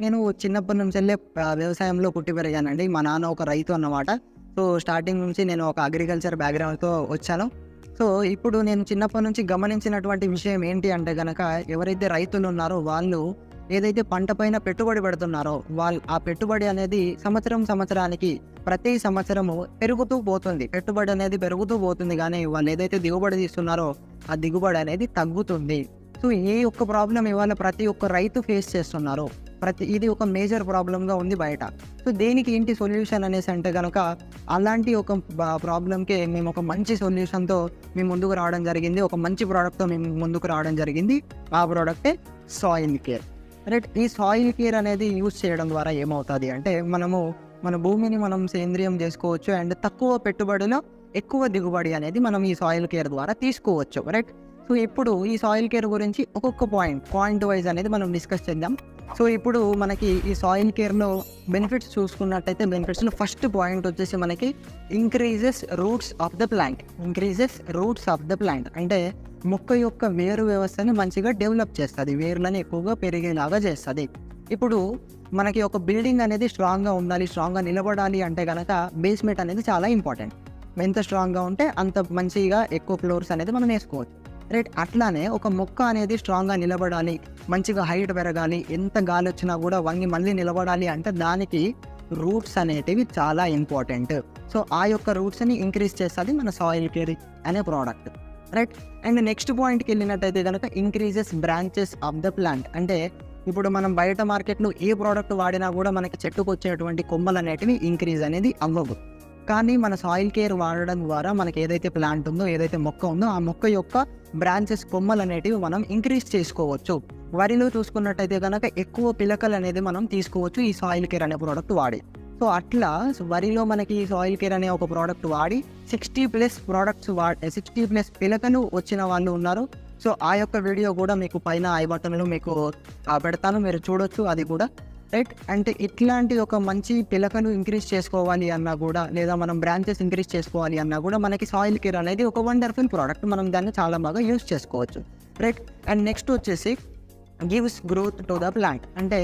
నేను చిన్నప్పటి నుంచి వెళ్ళే వ్యవసాయంలో పుట్టి పెరిగానండి. మా నాన్న ఒక రైతు అన్నమాట. సో స్టార్టింగ్ నుంచి నేను ఒక అగ్రికల్చర్ బ్యాక్గ్రౌండ్తో వచ్చాను. సో ఇప్పుడు నేను చిన్నప్పటి నుంచి గమనించినటువంటి విషయం ఏంటి అంటే కనుక ఎవరైతే రైతులు ఉన్నారో వాళ్ళు ఏదైతే పంట పైన పెట్టుబడి పెడుతున్నారో వాళ్ళు ఆ పెట్టుబడి అనేది సంవత్సరం సంవత్సరానికి ప్రతి సంవత్సరము పెరుగుతూ పోతుంది. పెట్టుబడి అనేది పెరుగుతూ పోతుంది. కానీ వాళ్ళు ఏదైతే దిగుబడి తీస్తున్నారో ఆ దిగుబడి అనేది తగ్గుతుంది. సో ఏ ఒక్క ప్రాబ్లం ఇవాళ ప్రతి ఒక్క రైతు ఫేస్ చేస్తున్నారు. ప్రతి ఇది ఒక మేజర్ ప్రాబ్లంగా ఉంది బయట. సో దేనికి ఏంటి సొల్యూషన్ అనేసి అంటే కనుక అలాంటి ఒక ప్రాబ్లంకే మేము ఒక మంచి సొల్యూషన్తో మేము ముందుకు రావడం జరిగింది. ఒక మంచి ప్రోడక్ట్తో మేము ముందుకు రావడం జరిగింది. ఆ ప్రోడక్టే సాయిల్ కేర్ రైట్ ఈ సాయిల్ కేర్ అనేది యూజ్ చేయడం ద్వారా ఏమవుతుంది అంటే మనము మన భూమిని మనం సేంద్రియం చేసుకోవచ్చు. అండ్ తక్కువ పెట్టుబడిలో ఎక్కువ దిగుబడి అనేది మనం ఈ సాయిల్ కేర్ ద్వారా తీసుకోవచ్చు. రైట్ సో ఇప్పుడు ఈ సాయిల్ కేర్ గురించి ఒక్కొక్క పాయింట్ పాయింట్ వైజ్ అనేది మనం డిస్కస్ చేద్దాం. సో ఇప్పుడు మనకి ఈ సాయిల్ కేర్లో బెనిఫిట్స్ చూసుకున్నట్టయితే బెనిఫిట్స్లో ఫస్ట్ పాయింట్ వచ్చేసి మనకి increases roots of the plant increases roots of the plant అంటే మొక్క యొక్క వేరు వ్యవస్థని మంచిగా డెవలప్ చేస్తుంది. వేర్లని ఎక్కువగా పెరిగేలాగా చేస్తుంది. ఇప్పుడు మనకి ఒక బిల్డింగ్ అనేది స్ట్రాంగ్గా ఉండాలి స్ట్రాంగ్గా నిలబడాలి అంటే కనుక బేస్మెంట్ అనేది చాలా ఇంపార్టెంట్ ఎంత స్ట్రాంగ్గా ఉంటే అంత మంచిగా ఎక్కువ ఫ్లోర్స్ అనేది మనం వేసుకోవచ్చు. రైట్ అట్లానే ఒక మొక్క అనేది స్ట్రాంగ్గా నిలబడాలి మంచిగా హైట్ పెరగాలి ఎంత గాలి వచ్చినా కూడా వంగి మళ్ళీ నిలబడాలి అంటే దానికి రూట్స్ అనేటివి చాలా ఇంపార్టెంట్ సో ఆ యొక్క రూట్స్ని ఇంక్రీజ్ చేస్తుంది మన సాయిల్ కేర్ అనే ప్రోడక్ట్ రైట్ అండ్ నెక్స్ట్ పాయింట్కి వెళ్ళినట్టయితే కనుక increases branches of the plant అంటే ఇప్పుడు మనం బయట మార్కెట్లో ఏ ప్రోడక్ట్ వాడినా కూడా మనకి చెట్టుకు వచ్చేటువంటి కొమ్మలు అనేటివి ఇంక్రీజ్ అనేది అవ్వవు. కానీ మన సాయిల్ కేర్ వాడడం ద్వారా మనకి ఏదైతే ప్లాంట్ ఉందో ఏదైతే మొక్క ఉందో ఆ మొక్క యొక్క బ్రాంచెస్ కొమ్మలు అనేటివి మనం ఇంక్రీజ్ చేసుకోవచ్చు. వరిలో చూసుకున్నట్టయితే కనుక ఎక్కువ పిలకలు అనేది మనం తీసుకోవచ్చు ఈ సాయిల్ కేర్ అనే ప్రోడక్ట్ వాడి. సో అట్లా వరిలో మనకి ఈ సాయిల్ కేర్ అనే ఒక ప్రోడక్ట్ వాడి సిక్స్టీ ప్లస్ ప్రోడక్ట్స్ వాడి సిక్స్టీ ప్లస్ పిలకలు వచ్చిన వాళ్ళు ఉన్నారు. సో ఆ యొక్క వీడియో కూడా మీకు పైన ఐ బటన్లో మీకు పెడతాను. మీరు చూడొచ్చు. అది కూడా రైట్ అంటే ఇట్లాంటి ఒక మంచి పిలకను ఇంక్రీజ్ చేసుకోవాలి అన్నా కూడా లేదా మనం బ్రాంచెస్ ఇంక్రీజ్ చేసుకోవాలి అన్నా కూడా మనకి సాయిల్ కేర్ అనేది ఒక వండర్ఫుల్ ప్రోడక్ట్ మనం దాన్ని చాలా బాగా యూజ్ చేసుకోవచ్చు. రైట్ అండ్ నెక్స్ట్ వచ్చేసి gives growth to the plant అంటే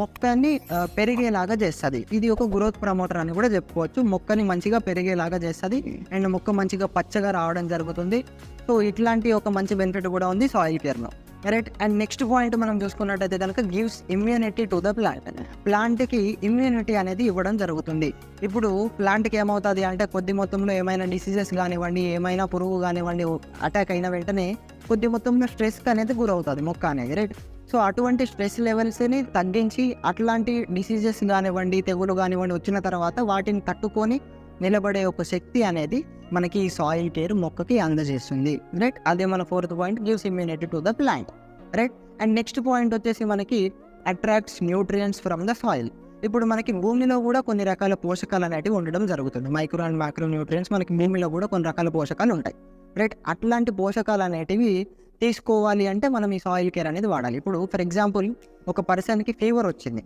మొక్కని పెరిగేలాగా చేస్తుంది. ఇది ఒక గ్రోత్ ప్రమోటర్ అని కూడా చెప్పుకోవచ్చు. మొక్కని మంచిగా పెరిగేలాగా చేస్తుంది. అండ్ మొక్క మంచిగా పచ్చగా రావడం జరుగుతుంది. సో ఇట్లాంటి ఒక మంచి బెనిఫిట్ కూడా ఉంది సాయిల్ కేర్లో రైట్ అండ్ నెక్స్ట్ పాయింట్ మనం చూసుకున్నట్టయితే కనుక gives immunity to the plant. ప్లాంట్కి ఇమ్యూనిటీ అనేది ఇవ్వడం జరుగుతుంది. ఇప్పుడు ప్లాంట్కి ఏమవుతుంది అంటే కొద్ది మొత్తంలో ఏమైనా డిసీజెస్ కానివ్వండి ఏమైనా పురుగు కానివ్వండి అటాక్ అయిన వెంటనే కొద్ది మొత్తంలో స్ట్రెస్కి అనేది గురవుతుంది మొక్క అనేది రైట్? సో అటువంటి స్ట్రెస్ లెవెల్స్ని తగ్గించి అట్లాంటి డిసీజెస్ కానివ్వండి తెగులు కానివ్వండి వచ్చిన తర్వాత వాటిని తట్టుకొని నిలబడే ఒక శక్తి అనేది మనకి సాయిల్ కేర్ మొక్కకి అందజేస్తుంది రైట్ అదే మన fourth point gives immunity to the plant right and next point వచ్చేసి మనకి attracts nutrients from the soil ఇప్పుడు మనకి భూమిలో కూడా కొన్ని రకాల పోషకాలు అనేటివి ఉండడం జరుగుతుంది. మైక్రో అండ్ మైక్రో న్యూట్రియన్స్ మనకి భూమిలో కూడా కొన్ని రకాల పోషకాలు ఉంటాయి రైట్ అట్లాంటి పోషకాలు అనేటివి తీసుకోవాలి అంటే మనం ఈ సాయిల్ కేర్ అనేది వాడాలి. ఇప్పుడు ఫర్ ఎగ్జాంపుల్ ఒక పర్సన్కి ఫీవర్ వచ్చింది.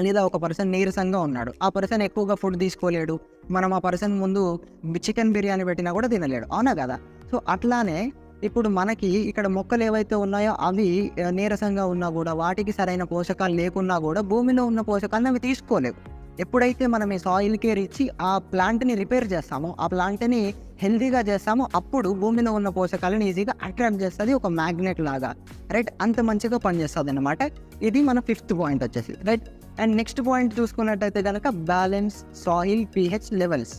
లేదా ఒక పర్సన్ నీరసంగా ఉన్నాడు. ఆ పర్సన్ ఎక్కువగా ఫుడ్ తీసుకోలేడు. మనం ఆ పర్సన్ ముందు చికెన్ బిర్యానీ పెట్టినా కూడా తినలేడు. అవునా కదా? సో అట్లానే ఇప్పుడు మనకి ఇక్కడ మొక్కలు ఏవైతే ఉన్నాయో అవి నీరసంగా ఉన్నా కూడా వాటికి సరైన పోషకాలు లేకున్నా కూడా భూమిలో ఉన్న పోషకాలను అవి తీసుకోలేవు. ఎప్పుడైతే మనం ఈ సాయిల్ కేర్ ఇచ్చి ఆ ప్లాంట్ని రిపేర్ చేస్తామో ఆ ప్లాంట్ని హెల్తీగా చేస్తామో అప్పుడు భూమిలో ఉన్న పోషకాలను ఈజీగా అట్రాక్ట్ చేస్తుంది ఒక మ్యాగ్నెట్ లాగా. రైట్ అంత మంచిగా పనిచేస్తుంది అనమాట ఇది మన ఫిఫ్త్ పాయింట్ వచ్చేసి. రైట్ అండ్ నెక్స్ట్ పాయింట్ చూసుకున్నట్టయితే కనుక balance soil pH levels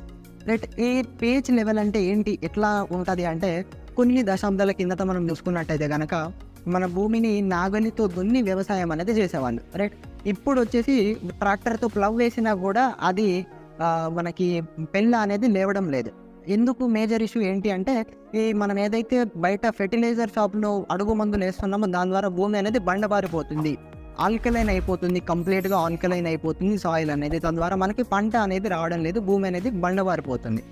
right ఈ పిహెచ్ లెవెల్ అంటే ఏంటి ఎట్లా ఉంటుంది అంటే కొన్ని దశాబ్దాల కిందట మనం చూసుకున్నట్టయితే కనుక మన భూమిని నాగలితో దున్ని వ్యవసాయం అనేది చేసేవాళ్ళు. రైట్ ఇప్పుడు వచ్చేసి ట్రాక్టర్తో ప్లవ్ వేసినా కూడా అది మనకి పెళ్ళ అనేది లేవడం లేదు. ఎందుకు మేజర్ ఇష్యూ ఏంటి అంటే ఈ మనం ఏదైతే బయట ఫెర్టిలైజర్ షాప్లో అడుగు మందులు వేస్తున్నామో దాని ద్వారా భూమి అనేది బండబారిపోతుంది. ఆల్కలైన్ అయిపోతుంది కంప్లీట్గా ఆల్కలైన్ అయిపోతుంది సాయిల్ అనేది. తద్వారా మనకి పంట అనేది రావడం లేదు భూమి అనేది బండబారిపోతుంది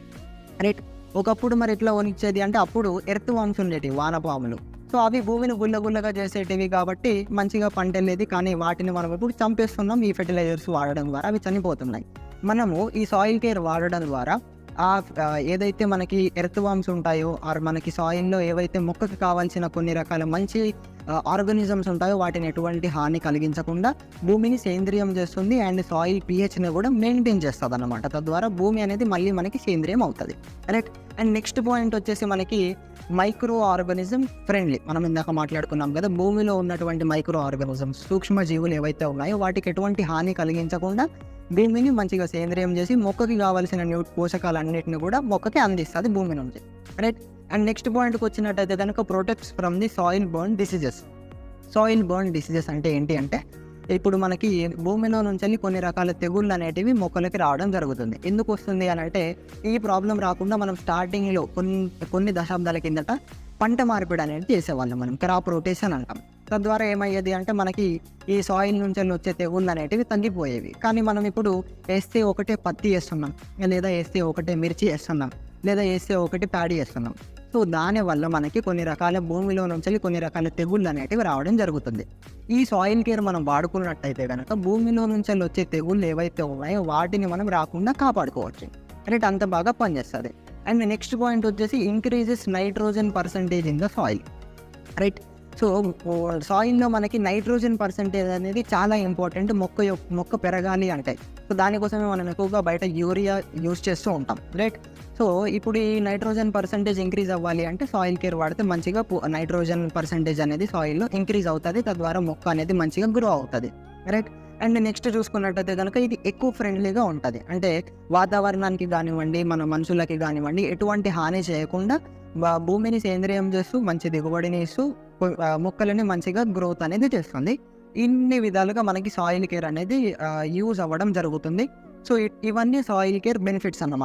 రైట్ ఒకప్పుడు మరి ఎట్లా వనిచ్చేది అంటే అప్పుడు ఎర్త్ వామ్స్ ఉండేటివి వానపాములు. సో అవి భూమిని గుల్ల గుల్లగా చేసేటివి కాబట్టి మంచిగా పంట వెళ్ళేది కానీ వాటిని మనం ఇప్పుడు చంపేస్తున్నాం ఈ ఫెర్టిలైజర్స్ వాడడం ద్వారా అవి చనిపోతున్నాయి. మనము ఈ సాయిల్ కేర్ వాడడం ద్వారా ఆ ఏదైతే మనకి ఎర్త్ వామ్స్ ఉంటాయో ఆర్ మనకి సాయిల్లో ఏవైతే మొక్కకి కావాల్సిన కొన్ని రకాల మంచి ఆర్గానిజమ్స్ ఉంటాయో వాటిని ఎటువంటి హాని కలిగించకుండా భూమిని సేంద్రియం చేస్తుంది అండ్ సాయిల్ పిహెచ్ని కూడా మెయింటైన్ చేస్తుంది అనమాట తద్వారా భూమి అనేది మళ్ళీ మనకి సేంద్రియం అవుతుంది. రైట్ అండ్ నెక్స్ట్ పాయింట్ వచ్చేసి మనకి మైక్రో ఆర్గానిజం ఫ్రెండ్లీ. మనం ఇందాక మాట్లాడుకున్నాం కదా భూమిలో ఉన్నటువంటి మైక్రో ఆర్గానిజమ్స్ సూక్ష్మ జీవులు ఏవైతే ఉన్నాయో వాటికి ఎటువంటి హాని కలిగించకుండా భూమిని మంచిగా సేంద్రియం చేసి మొక్కకి కావాల్సిన పోషకాలన్నింటిని కూడా మొక్కకి అందిస్తుంది భూమి నుంచి. రైట్ అండ్ నెక్స్ట్ పాయింట్కి వచ్చినట్టయితే కనుక protects from the soil borne diseases soil borne diseases అంటే ఏంటి అంటే ఇప్పుడు మనకి భూమిలో నుంచి కొన్ని రకాల తెగుళ్ళు అనేటివి మొక్కలకి రావడం జరుగుతుంది. ఎందుకు వస్తుంది అని అంటే ఈ ప్రాబ్లం రాకుండా మనం స్టార్టింగ్లో కొన్ని కొన్ని దశాబ్దాల కిందట పంట మార్పిడి అనేది చేసేవాళ్ళం మనం క్రాప్ రొటేషన్ అంటాం. తద్వారా ఏమయ్యేది అంటే మనకి ఈ సాయిల్ నుంచి వచ్చే తెగుళ్ళు అనేటివి తగ్గిపోయేవి. కానీ మనం ఇప్పుడు వేస్తే ఒకటే పత్తి వేస్తున్నాం. లేదా వేస్తే ఒకటే మిర్చి వేస్తున్నాం. లేదా వేస్తే ఒకటి ప్యాడీ వేస్తున్నాం. సో దానివల్ల మనకి కొన్ని రకాల భూమిలో నుంచి కొన్ని రకాల తెగుళ్ళు అనేటివి రావడం జరుగుతుంది. ఈ సాయిల్ కేర్ మనం వాడుకున్నట్టయితే కనుక భూమిలో నుంచి వచ్చే తెగుళ్ళు ఏవైతే ఉన్నాయో వాటిని మనం రాకుండా కాపాడుకోవచ్చు. అంటే అంత బాగా పనిచేస్తుంది. అండ్ నెక్స్ట్ పాయింట్ వచ్చేసి increases nitrogen percentage in the soil right so సాయిల్లో మనకి నైట్రోజన్ పర్సంటేజ్ అనేది చాలా ఇంపార్టెంట్. మొక్క యొక్క మొక్క పెరగాలి అంటే. సో దానికోసమే మనం ఎక్కువగా బయట యూరియా యూజ్ చేస్తూ ఉంటాం. రైట్? సో ఇప్పుడు ఈ నైట్రోజన్ పర్సంటేజ్ ఇంక్రీజ్ అవ్వాలి అంటే సాయిల్ కేర్ వాడితే మంచిగా నైట్రోజన్ పర్సంటేజ్ అనేది సాయిల్లో ఇంక్రీజ్ అవుతుంది. తద్వారా మొక్క అనేది మంచిగా గ్రో అవుతుంది. రైట్? అండ్ నెక్స్ట్ చూసుకున్నట్టయితే కనుక ఇది ఎక్కువ ఫ్రెండ్లీగా ఉంటుంది. అంటే వాతావరణానికి కానివ్వండి మన మనుషులకి కానివ్వండి ఎటువంటి హాని చేయకుండా బా- భూమిని సేంద్రియం చేస్తూ మంచి దిగుబడిని ఇస్తూ మొక్కలని మంచిగా గ్రోత్ అనేది చేస్తుంది. ఇన్ని విధాలుగా మనకి సాయిల్ కేర్ అనేది యూజ్ అవ్వడం జరుగుతుంది. సో ఇవన్నీ సాయిల్ కేర్ బెనిఫిట్స్ అన్నమాట.